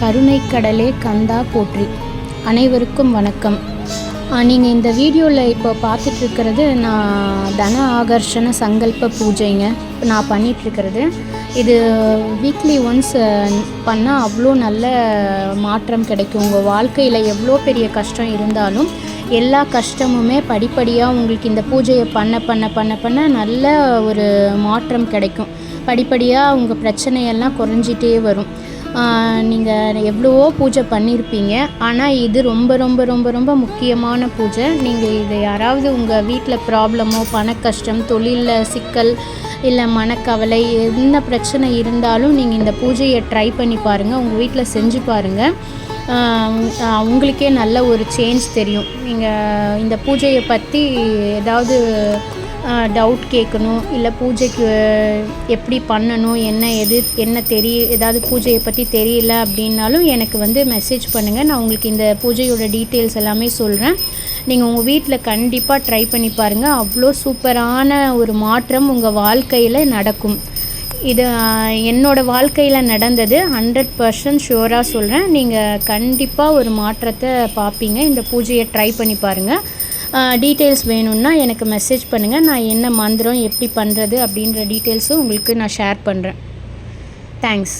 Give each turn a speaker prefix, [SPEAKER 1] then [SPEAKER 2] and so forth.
[SPEAKER 1] கருணைக்கடலே கந்தா போற்றி. அனைவருக்கும் வணக்கம். நீங்கள் இந்த வீடியோவில் இப்போ பார்த்துட்ருக்கிறது நான் தன ஆகர்ஷண சங்கல்ப பூஜைங்க. நான் பண்ணிகிட்ருக்கிறது இது வீக்லி ஒன்ஸ் பண்ணால் அவ்வளோ நல்ல மாற்றம் கிடைக்கும். உங்கள் வாழ்க்கையில் எவ்வளோ பெரிய கஷ்டம் இருந்தாலும் எல்லா கஷ்டமுமே படிப்படியாக உங்களுக்கு இந்த பூஜையை பண்ண பண்ண பண்ண பண்ண நல்ல ஒரு மாற்றம் கிடைக்கும். படிப்படியாக உங்கள் பிரச்சனையெல்லாம் குறைஞ்சிட்டே வரும். நீங்கள் எவ்வளவோ பூஜை பண்ணியிருப்பீங்க ஆனால் இது ரொம்ப ரொம்ப ரொம்ப ரொம்ப முக்கியமான பூஜை. நீங்கள் இது யாராவது உங்கள் வீட்டில் ப்ராப்ளமோ பண கஷ்டம் தொழிலில் சிக்கல் இல்லை மனக்கவலை என்ன பிரச்சனை இருந்தாலும் நீங்கள் இந்த பூஜையை ட்ரை பண்ணி பாருங்கள் உங்கள் வீட்டில் செஞ்சு பாருங்கள் உங்களுக்கே நல்ல ஒரு சேஞ்ச் தெரியும். நீங்கள் இந்த பூஜையை பற்றி ஏதாவது டவுட் கேட்கணும். இல்லை பூஜைக்கு எப்படி பண்ணணும்? என்ன எது என்ன தெரிய ஏதாவது பூஜையை பற்றி தெரியல அப்படின்னாலும் எனக்கு வந்து மெசேஜ் பண்ணுங்கள் நான் உங்களுக்கு இந்த பூஜையோட டீட்டெயில்ஸ் எல்லாமே சொல்கிறேன் நீங்கள் உங்கள் வீட்டில் கண்டிப்பாக ட்ரை பண்ணி பாருங்கள் அவ்வளோ சூப்பரான ஒரு மாற்றம் உங்கள் வாழ்க்கையில் நடக்கும். இது என்னோடய வாழ்க்கையில் நடந்தது. ஹண்ட்ரட் பர்சன்ட் ஷுவராக சொல்கிறேன் நீங்கள் கண்டிப்பாக ஒரு மாற்றத்தை பார்ப்பீங்க. இந்த பூஜையை ட்ரை பண்ணி பாருங்கள் டீட்டெயில்ஸ் வேணும்னா எனக்கு மெசேஜ் பண்ணுங்கள் நான் என்ன மந்திரம் எப்படி பண்ணுறது அப்படின்ற டீட்டெயில்ஸும் உங்களுக்கு நான் ஷேர் பண்ணுறேன் தேங்க்ஸ்